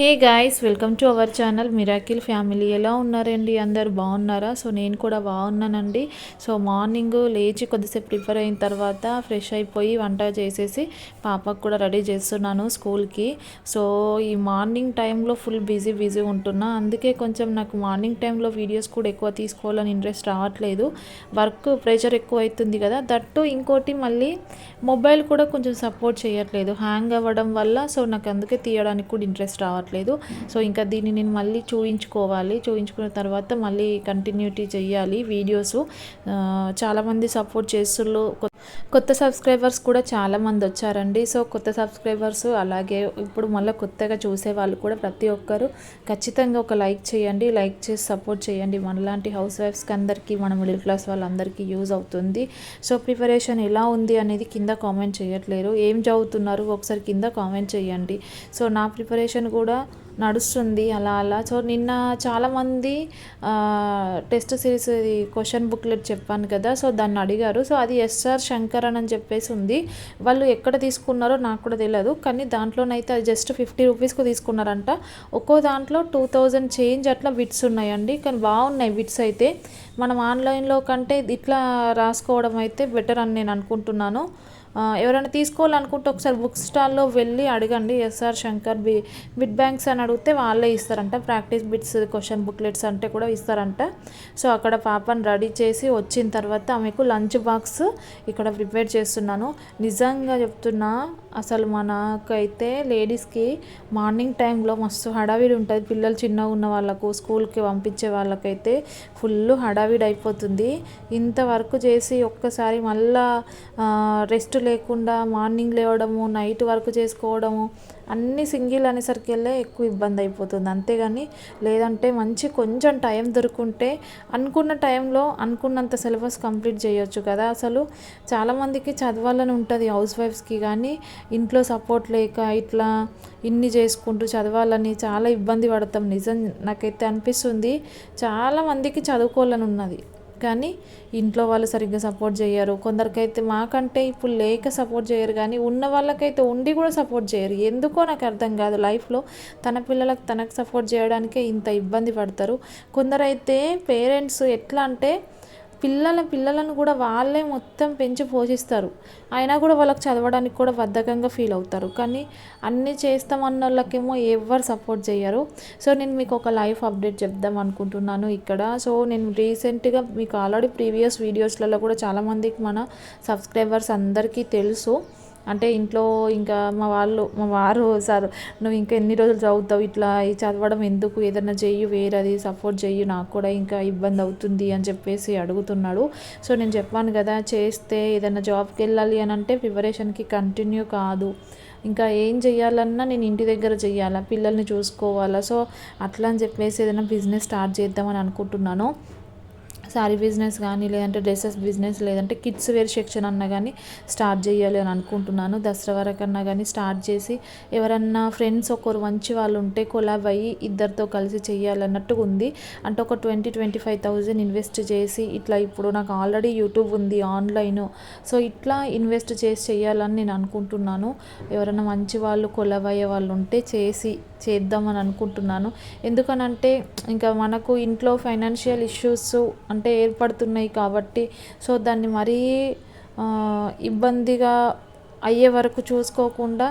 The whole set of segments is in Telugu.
Hey guys welcome to our channel. Miracle family ఎలా ఉన్నారండి? అందరు బాగున్నారా? సో నేను కూడా బాగున్నానండి. సో మార్నింగ్ లేచి కొద్దిసేపు ప్రిపేర్ అయిన తర్వాత ఫ్రెష్ అయిపోయి వంట చేసేసి పాపకు కూడా రెడీ చేస్తున్నాను స్కూల్కి. సో ఈ మార్నింగ్ టైంలో ఫుల్ బిజీ బిజీ ఉంటున్నా. అందుకే కొంచెం నాకు మార్నింగ్ టైంలో వీడియోస్ కూడా ఎక్కువ తీసుకోవాలని ఇంట్రెస్ట్ రావట్లేదు. వర్క్ ప్రెషర్ ఎక్కువ అవుతుంది కదా. దట్టు ఇంకోటి మళ్ళీ మొబైల్ కూడా కొంచెం సపోర్ట్ చేయట్లేదు. హ్యాంగ్ అవ్వడం వల్ల సో నాకు అందుకే తీయడానికి కూడా ఇంట్రెస్ట్ రావట్లేదు. సో ఇంకా దీన్ని నేను మళ్ళీ చూయించుకోవాలి. చూయించుకున్న తర్వాత మళ్ళీ కంటిన్యూటీ చేయాలి వీడియోస్. చాలామంది సపోర్ట్ చేస్తుళ్ళు కొత్త సబ్స్క్రైబర్స్ కూడా చాలామంది వచ్చారండి. సో కొత్త సబ్స్క్రైబర్స్ అలాగే ఇప్పుడు మళ్ళీ కొత్తగా చూసే వాళ్ళు కూడా ప్రతి ఒక్కరు ఖచ్చితంగా ఒక లైక్ చేయండి. లైక్ చేసి సపోర్ట్ చేయండి. మనలాంటి హౌస్ వైఫ్స్కి అందరికీ మన మిడిల్ క్లాస్ వాళ్ళందరికీ యూజ్ అవుతుంది. సో ప్రిపరేషన్ ఎలా ఉంది అనేది కింద కామెంట్ చేయట్లేరు. ఏం చదువుతున్నారు? ఒకసారి కింద కామెంట్ చేయండి. సో నా ప్రిపరేషన్ కూడా నడుస్తుంది అలా అలా. సో నిన్న చాలామంది టెస్ట్ సిరీస్ ఇది క్వశ్చన్ బుక్లెట్ చెప్పాను కదా సో దాన్ని అడిగారు. సో అది ఎస్ఆర్ శంకరన్ అని చెప్పేసి ఉంది. వాళ్ళు ఎక్కడ తీసుకున్నారో నాకు కూడా తెలియదు కానీ దాంట్లోనైతే అది జస్ట్ ఫిఫ్టీ రూపీస్కి తీసుకున్నారంట. ఒక్కో దాంట్లో టూ థౌజండ్ చేంజ్ అట్లా విట్స్ ఉన్నాయండి. కానీ బాగున్నాయి విట్స్ అయితే. మనం ఆన్లైన్లో కంటే ఇట్లా రాసుకోవడం అయితే బెటర్ అని నేను అనుకుంటున్నాను. ఎవరైనా తీసుకోవాలనుకుంటే ఒకసారి బుక్ స్టాల్లో వెళ్ళి అడగండి. SR Shankar B bit banks అని అడిగితే వాళ్ళే ఇస్తారంట. ప్రాక్టీస్ బిట్స్ క్వశ్చన్ బుక్లెట్స్ అంటే కూడా ఇస్తారంట. సో అక్కడ పాపని రెడీ చేసి వచ్చిన తర్వాత ఆమెకు లంచ్ బాక్స్ ఇక్కడ ప్రిపేర్ చేస్తున్నాను. నిజంగా చెప్తున్నా అసలు మనకైతే లేడీస్కి మార్నింగ్ టైంలో మస్తు హడావిడి ఉంటుంది. పిల్లలు చిన్నగా ఉన్న వాళ్ళకు స్కూల్కి పంపించే వాళ్ళకైతే ఫుల్ హడావిడి అయిపోతుంది. ఇంత వర్క్ చేసి ఒక్కసారి మళ్ళా రెస్ట్ లేకుండా మార్నింగ్ లేవడము నైట్ వర్క్ చేసుకోవడము అన్నీ సింగిల్ అనేసరికి వెళ్ళే ఎక్కువ ఇబ్బంది అయిపోతుంది. అంతేగాని లేదంటే మంచి కొంచెం టైం దొరుకుంటే అనుకున్న టైంలో అనుకున్నంత సిలబస్ కంప్లీట్ చేయొచ్చు కదా. అసలు చాలామందికి చదవాలని ఉంటుంది హౌస్ వైఫ్స్కి కానీ ఇంట్లో సపోర్ట్ లేక ఇట్లా ఇన్ని చేసుకుంటూ చదవాలని చాలా ఇబ్బంది పడతాం. నిజం నాకైతే అనిపిస్తుంది. చాలామందికి చదువుకోవాలని ఉన్నది. కానీ ఇంట్లో వాళ్ళు సరిగ్గా సపోర్ట్ చేయరు. కొందరికైతే మాకంటే ఇప్పుడు లేక సపోర్ట్ చేయరు కానీ ఉన్న వాళ్ళకైతే ఉండి కూడా సపోర్ట్ చేయరు. ఎందుకో నాకు అర్థం కాదు లైఫ్లో తన పిల్లలకు తనకు సపోర్ట్ చేయడానికే ఇంత ఇబ్బంది పడతారు. కొందరైతే పేరెంట్స్ ఎట్లా అంటే పిల్లల పిల్లలను కూడా వాళ్ళే మొత్తం పెంచి పోషిస్తారు. అయినా కూడా వాళ్ళకి చదవడానికి కూడా బద్ధకంగా ఫీల్ అవుతారు. కానీ అన్నీ చేస్తామన్న వాళ్ళకేమో ఎవరు సపోర్ట్ చేయరు సో నేను మీకు ఒక లైఫ్ అప్డేట్ చెప్దాం అనుకుంటున్నాను ఇక్కడ. సో నేను రీసెంట్గా మీకు ఆల్రెడీ ప్రీవియస్ వీడియోస్లలో కూడా చాలామందికి మన సబ్స్క్రైబర్స్ అందరికీ తెలుసు. అంటే ఇంట్లో ఇంకా మా వాళ్ళు మా వారు సార్ నువ్వు ఇంకా ఎన్ని రోజులు చదువుతావు? ఇట్లా చదవడం ఎందుకు? ఏదైనా చెయ్యి వేరేది సపోర్ట్ చెయ్యి నాకు కూడా ఇంకా ఇబ్బంది అవుతుంది అని చెప్పేసి అడుగుతున్నాడు. సో నేను చెప్పాను కదా చేస్తే ఏదైనా జాబ్కి వెళ్ళాలి అని అంటే ప్రిపరేషన్కి కంటిన్యూ కాదు. ఇంకా ఏం చేయాలన్నా నేను ఇంటి దగ్గర చేయాలా పిల్లల్ని చూసుకోవాలా? సో అట్లా అని చెప్పేసి ఏదైనా బిజినెస్ స్టార్ట్ చేద్దామని అనుకుంటున్నాను. శారీ బిజినెస్ కానీ లేదంటే డ్రెస్సెస్ బిజినెస్ లేదంటే కిడ్స్ వేర్ సెక్షన్ అన్నా కానీ స్టార్ట్ చేయాలి అని అనుకుంటున్నాను. దసరా వరకు అన్నా కానీ స్టార్ట్ చేసి ఎవరన్నా ఫ్రెండ్స్ ఒకరు మంచి వాళ్ళు ఉంటే కొలాబ్ అయ్యి ఇద్దరితో కలిసి చేయాలన్నట్టుగా ఉంది. అంటే ఒక twenty twenty five thousand invest చేసి ఇట్లా ఇప్పుడు నాకు ఆల్రెడీ యూట్యూబ్ ఉంది ఆన్లైన్. సో ఇట్లా ఇన్వెస్ట్ చేసి చేయాలని నేను అనుకుంటున్నాను. ఎవరైనా మంచి వాళ్ళు కొలాబ్ అయ్యే వాళ్ళు ఉంటే చేసి చేద్దామని అనుకుంటున్నాను. ఎందుకనంటే ఇంకా మనకు ఇంట్లో ఫైనాన్షియల్ ఇష్యూస్ అంటే ఏర్పడుతున్నాయి కాబట్టి సో దాన్ని మరీ ఇబ్బందిగా అయ్యే వరకు చూసుకోకుండా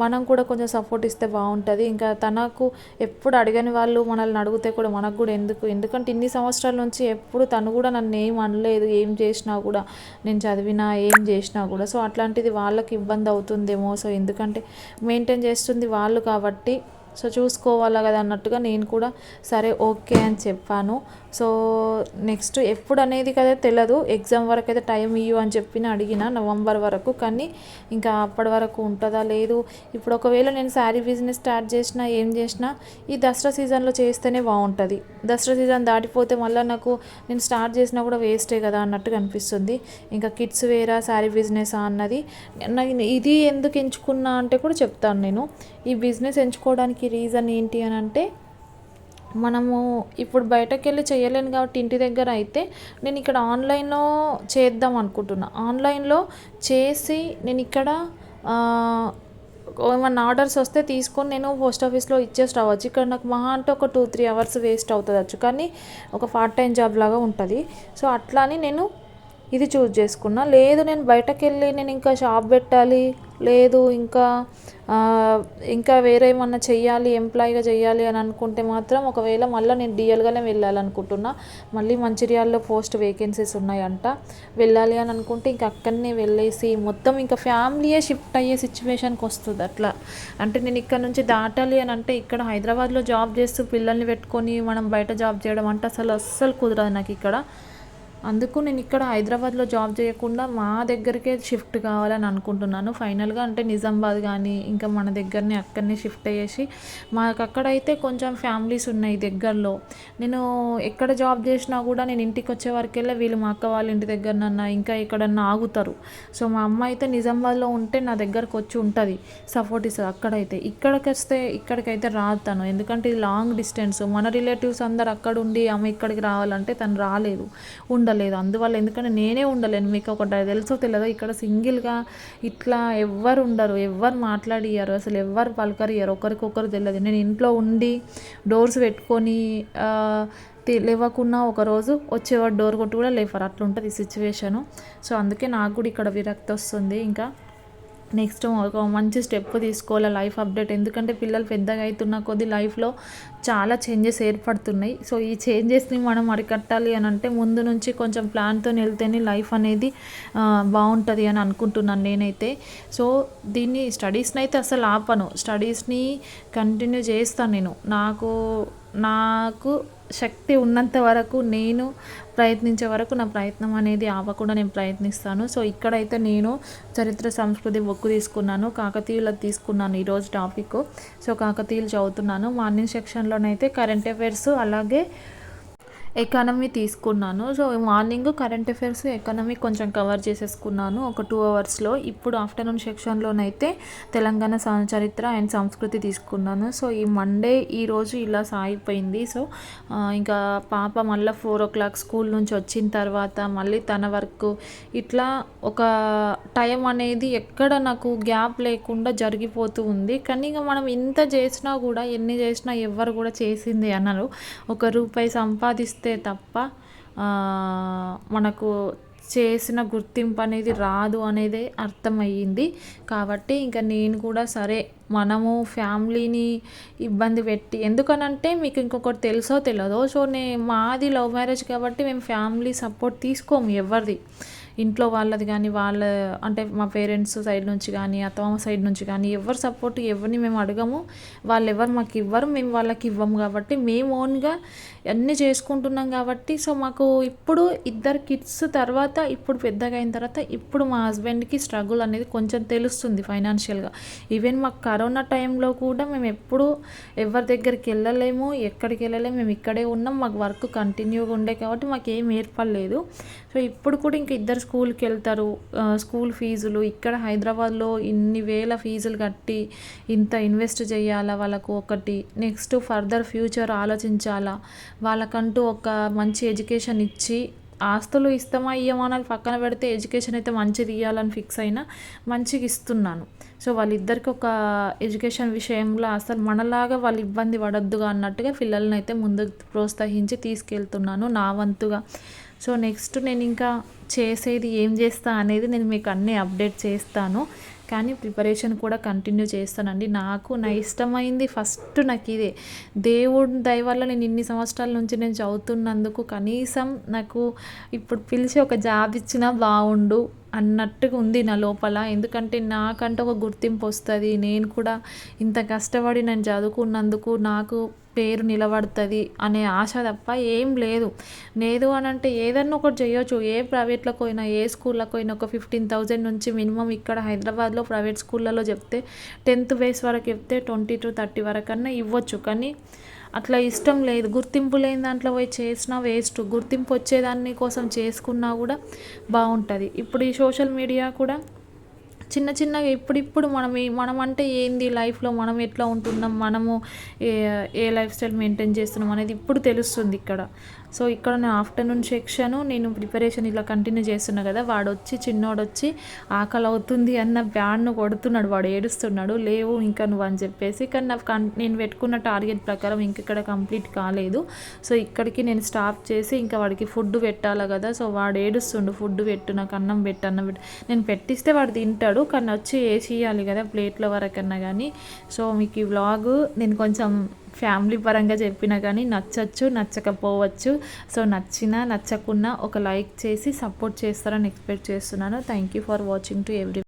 మనం కూడా కొంచెం సపోర్ట్ ఇస్తే బాగుంటుంది. ఇంకా తనకు ఎప్పుడు అడగని వాళ్ళు మనల్ని అడిగితే కూడా మనకు కూడా ఎందుకు? ఎందుకంటే ఇన్ని సంవత్సరాల నుంచి ఎప్పుడు తను కూడా నన్ను ఏం అనలేదు ఏం చేసినా కూడా. నేను చదివినా ఏం చేసినా కూడా. సో అట్లాంటిది వాళ్ళకి ఇబ్బంది అవుతుందేమో. సో ఎందుకంటే మెయింటైన్ చేస్తుంది వాళ్ళు కాబట్టి సో చూసుకోవాలా కదా అన్నట్టుగా నేను కూడా సరే ఓకే అని చెప్పాను. సో నెక్స్ట్ ఎప్పుడు అనేది కదా తెలియదు ఎగ్జామ్ వరకు అయితే టైం ఇవ్వు అని చెప్పిన అడిగిన నవంబర్ వరకు. కానీ ఇంకా అప్పటి వరకు ఉంటుందా లేదు. ఇప్పుడు ఒకవేళ నేను శారీ బిజినెస్ స్టార్ట్ చేసినా ఏం చేసినా ఈ దసరా సీజన్లో చేస్తేనే బాగుంటుంది. దసరా సీజన్ దాటిపోతే మళ్ళీ నాకు నేను స్టార్ట్ చేసినా కూడా వేస్టే కదా అన్నట్టుగా అనిపిస్తుంది. ఇంకా కిడ్స్ వేరా శారీ బిజినెస్ అన్నది. ఇది ఎందుకు ఎంచుకున్నా అంటే కూడా చెప్తాను నేను. ఈ బిజినెస్ ఎంచుకోవడానికి రీజన్ ఏంటి అని అంటే మనము ఇప్పుడు బయటకు వెళ్ళి చేయలేను కాబట్టి ఇంటి దగ్గర అయితే నేను ఇక్కడ ఆన్లైన్లో చేద్దాం అనుకుంటున్నా. ఆన్లైన్లో చేసి నేను ఇక్కడ ఏమన్నా ఆర్డర్స్ వస్తే తీసుకొని నేను పోస్ట్ ఆఫీస్లో ఇచ్చేసి రావచ్చు ఇక్కడ నాకు మహా అంటే ఒక టూ త్రీ అవర్స్ వేస్ట్ అవుతుంది కానీ ఒక పార్ట్ టైం జాబ్ లాగా ఉంటుంది. సో అట్లా అని నేను ఇది చూజ్ చేసుకున్నా. లేదు నేను బయటకు వెళ్ళి నేను ఇంకా షాప్ పెట్టాలి. లేదు ఇంకా ఇంకా వేరే ఏమన్నా చెయ్యాలి ఎంప్లాయీగా చెయ్యాలి అని అనుకుంటే మాత్రం ఒకవేళ మళ్ళీ నేను డిఎల్గానే వెళ్ళాలనుకుంటున్నా. మళ్ళీ మంచిర్యాలలో పోస్ట్ వేకెన్సీస్ ఉన్నాయంట. వెళ్ళాలి అని అనుకుంటే ఇంకా అక్కడనే వెళ్ళేసి మొత్తం ఇంకా ఫ్యామిలీయే షిఫ్ట్ అయ్యే సిచ్యువేషన్కి వస్తుంది అట్లా. అంటే నేను ఇక్కడ నుంచి దాటాలి అని అంటే ఇక్కడ హైదరాబాద్లో జాబ్ చేస్తూ పిల్లల్ని పెట్టుకొని మనం బయట జాబ్ చేయడం అంటే అసలు అస్సలు కుదరదు నాకు ఇక్కడ. అందుకు నేను ఇక్కడ హైదరాబాద్లో జాబ్ చేయకుండా మా దగ్గరికే షిఫ్ట్ కావాలని అనుకుంటున్నాను. ఫైనల్గా అంటే నిజామాబాద్ కానీ ఇంకా మన దగ్గరనే అక్కడనే షిఫ్ట్ అయ్యేసి మాకు అక్కడైతే కొంచెం ఫ్యామిలీస్ ఉన్నాయి దగ్గరలో. నేను ఎక్కడ జాబ్ చేసినా కూడా నేను ఇంటికి వచ్చే వరకెళ్ళే వీళ్ళు మా అక్క వాళ్ళ ఇంటి దగ్గరనన్నా ఇంకా ఎక్కడన్నా ఆగుతారు. సో మా అమ్మ అయితే నిజామాబాద్లో ఉంటే నా దగ్గరకు వచ్చి ఉంటుంది సపోర్ట్ ఇస్తుంది అక్కడైతే. ఇక్కడికి వస్తే ఇక్కడికైతే రాదు తను. ఎందుకంటే ఇది లాంగ్ డిస్టెన్స్. మన రిలేటివ్స్ అందరు అక్కడ ఉండి ఆమె ఇక్కడికి రావాలంటే తను రాలేదు. ఉండదు. ఉండలేదు. అందువల్ల ఎందుకంటే నేనే ఉండలేను. మీకు ఒకటి తెలుసో తెలియదు ఇక్కడ సింగిల్గా ఇట్లా ఎవ్వరు ఉండరు. ఎవ్వరు మాట్లాడియ్యారు. అసలు ఎవ్వరు పలకరియ్యరు. ఒకరికొకరు తెలియదు. నేను ఇంట్లో ఉండి డోర్స్ పెట్టుకొని ఆ, ఒకరోజు వచ్చేవాడు డోర్ కొట్టు కూడా లేఫర్ అట్లా ఉంటుంది సిచ్యువేషను. సో అందుకే నాకు కూడా ఇక్కడ విరక్తి వస్తుంది. ఇంకా నెక్స్ట్ ఒక మంచి స్టెప్ తీసుకోవాలి లైఫ్ అప్డేట్. ఎందుకంటే పిల్లలు పెద్దగా అవుతున్న కొద్ది లైఫ్లో చాలా చేంజెస్ ఏర్పడుతున్నాయి. సో ఈ చేంజెస్ని మనం అరికట్టాలి అని అంటే ముందు నుంచి కొంచెం ప్లాన్తో వెళ్తేనే లైఫ్ అనేది బాగుంటుంది అని అనుకుంటున్నాను నేనైతే. సో దీన్ని స్టడీస్ని అయితే అసలు ఆపను. స్టడీస్ని కంటిన్యూ చేస్తాను నేను. నాకు నాకు శక్తి ఉన్నంత వరకు నేను ప్రయత్నించే వరకు నా ప్రయత్నం అనేది ఆపకుండా నేను ప్రయత్నిస్తాను. సో ఇక్కడైతే నేను చరిత్ర సంస్కృతి బుక్ తీసుకున్నాను. కాకతీయుల తీసుకున్నాను ఈరోజు టాపిక్. సో కాకతీయులు చదువుతున్నాను. మార్నింగ్ సెక్షన్లోనైతే కరెంట్ అఫైర్స్ అలాగే ఎకానమీ తీసుకున్నాను. So morning current affairs economy కొంచెం కవర్ చేసేసుకున్నాను. ఒక టూ అవర్స్లో ఇప్పుడు ఆఫ్టర్నూన్ సెక్షన్లోనైతే తెలంగాణ చరిత్ర అండ్ సంస్కృతి తీసుకున్నాను. సో ఈ మండే ఈరోజు ఇలా సాగిపోయింది. సో ఇంకా పాప మళ్ళీ ఫోర్ ఓ క్లాక్ స్కూల్ నుంచి వచ్చిన తర్వాత మళ్ళీ తన వర్క్ ఇట్లా ఒక టైం అనేది ఎక్కడ నాకు గ్యాప్ లేకుండా జరిగిపోతూ ఉంది. కానీ ఇక మనం ఇంత చేసినా కూడా ఎన్ని చేసినా ఎవ్వరు కూడా చేసింది అన్నారు ఒక రూపాయి సంపాదిస్తే తప్ప మనకు చేసిన గుర్తింపు అనేది రాదు అనేది అర్థమయ్యింది. కాబట్టి ఇంకా నేను కూడా సరే మనము ఫ్యామిలీని ఇబ్బంది పెట్టి ఎందుకనంటే మీకు ఇంకొకటి తెలుసో తెలియదో సో నే మాది లవ్ మ్యారేజ్ కాబట్టి మేము ఫ్యామిలీ సపోర్ట్ తీసుకోము ఎవరిది. ఇంట్లో వాళ్ళది కానీ వాళ్ళ అంటే మా పేరెంట్స్ సైడ్ నుంచి కానీ అత్తమ్మ సైడ్ నుంచి కానీ ఎవరు సపోర్ట్ ఎవరిని మేము అడగము. వాళ్ళు ఎవరు మాకు ఇవ్వరు మేము వాళ్ళకి ఇవ్వము కాబట్టి మేము ఓన్గా అన్నీ చేసుకుంటున్నాం కాబట్టి సో మాకు ఇప్పుడు ఇద్దరు కిడ్స్ తర్వాత ఇప్పుడు పెద్దగా అయిన తర్వాత ఇప్పుడు మా హస్బెండ్కి స్ట్రగుల్ అనేది కొంచెం తెలుస్తుంది ఫైనాన్షియల్గా. ఈవెన్ మాకు కరోనా టైంలో కూడా మేము ఎప్పుడు ఎవరి దగ్గరికి వెళ్ళలేము ఎక్కడికి వెళ్ళలేము మేము ఇక్కడే ఉన్నాం మాకు వర్క్ కంటిన్యూగా ఉండే కాబట్టి మాకు ఏం ఏర్పడలేదు. సో ఇప్పుడు కూడా ఇంకా ఇద్దరు స్కూల్కి వెళ్తారు స్కూల్ ఫీజులు. ఇక్కడ హైదరాబాద్లో ఇన్ని వేల ఫీజులు కట్టి ఇంత ఇన్వెస్ట్ చేయాలా వాళ్ళకు ఒకటి. నెక్స్ట్ ఫర్దర్ ఫ్యూచర్ ఆలోచించాలా? వాళ్ళకంటూ ఒక మంచి ఎడ్యుకేషన్ ఇచ్చి ఆస్తులు ఇస్తామా ఇయ్యమానాలు పక్కన పెడితే ఎడ్యుకేషన్ అయితే మంచిది ఇవ్వాలని ఫిక్స్ అయినా మంచిగా ఇస్తున్నాను. సో వాళ్ళిద్దరికి ఒక ఎడ్యుకేషన్ విషయంలో అసలు మనలాగా వాళ్ళు ఇబ్బంది పడొద్దుగా అన్నట్టుగా పిల్లల్ని అయితే ముందుకు ప్రోత్సహించి తీసుకెళ్తున్నాను నా వంతుగా. సో నెక్స్ట్ నేను ఇంకా చేసేది ఏం చేస్తా అనేది నేను మీకు అన్నీ అప్డేట్ చేస్తాను. కానీ ప్రిపరేషన్ కూడా కంటిన్యూ చేస్తానండి. నాకు నా ఇష్టమైంది ఫస్ట్ నాకు ఇదే. దేవుడి దయ వల్ల నేను ఇన్ని సంవత్సరాల నుంచి నేను చదువుతున్నందుకు కనీసం నాకు ఇప్పుడు పిలిచి ఒక జాబ్ ఇచ్చినా బాగుండు అన్నట్టుగా ఉంది నా లోపల. ఎందుకంటే నాకంటే ఒక గుర్తింపు వస్తుంది. నేను కూడా ఇంత కష్టపడి నేను చదువుకున్నందుకు నాకు పేరు నిలబడుతుంది అనే ఆశ తప్ప ఏం లేదు. లేదు అని అంటే ఏదన్నా ఒకటి చేయొచ్చు. ఏ ప్రైవేట్లకు పోయినా ఏ స్కూళ్ళకి పోయినా ఒక ఫిఫ్టీన్ థౌజండ్ నుంచి మినిమం ఇక్కడ హైదరాబాద్లో ప్రైవేట్ స్కూళ్ళలో చెప్తే టెన్త్ బేస్ వరకు చెప్తే ట్వంటీ టు థర్టీ వరకు అన్నా ఇవ్వచ్చు. కానీ అట్లా ఇష్టం లేదు. గుర్తింపు లేని దాంట్లో పోయి చేసినా వేస్ట్. గుర్తింపు వచ్చేదాన్ని కోసం చేసుకున్నా కూడా బాగుంటుంది. ఇప్పుడు ఈ సోషల్ మీడియా కూడా చిన్న చిన్నగా ఇప్పుడిప్పుడు మనం మనం అంటే ఏంది లైఫ్లో మనం ఎట్లా ఉంటున్నాం మనము ఏ ఏ లైఫ్ స్టైల్ మెయింటైన్ చేస్తున్నాం అనేది ఇప్పుడు తెలుస్తుంది ఇక్కడ. సో ఇక్కడ నా ఆఫ్టర్నూన్ సెక్షన్ నేను ప్రిపరేషన్ ఇలా కంటిన్యూ చేస్తున్నా కదా వాడు వచ్చి చిన్నోడు వచ్చి ఆకలి అవుతుంది అన్న బ్యాడ్ను కొడుతున్నాడు వాడు ఏడుస్తున్నాడు లేవు ఇంకా నువ్వు అని చెప్పేసి. కానీ నాకు కం నేను పెట్టుకున్న టార్గెట్ ప్రకారం ఇంక ఇక్కడ కంప్లీట్ కాలేదు. సో ఇక్కడికి నేను స్టాప్ చేసి ఇంకా వాడికి ఫుడ్ పెట్టాలి కదా సో వాడు ఏడుస్తుండు ఫుడ్ పెట్టు నాకు అన్నం పెట్టు అన్నం పెట్టు. నేను పెట్టిస్తే వాడు తింటాడు. కానీ వచ్చి వేసి కదా ప్లేట్ల వరకన్నా కానీ సో మీకు ఈ వ్లాగ్ నేను కొంచెం ఫ్యామిలీ పరంగా చెప్పినా కానీ నచ్చచ్చు నచ్చకపోవచ్చు. సో నచ్చినా నచ్చకున్నా ఒక లైక్ చేసి సపోర్ట్ చేస్తారని ఎక్స్పెక్ట్ చేస్తున్నాను. Thank you for watching to every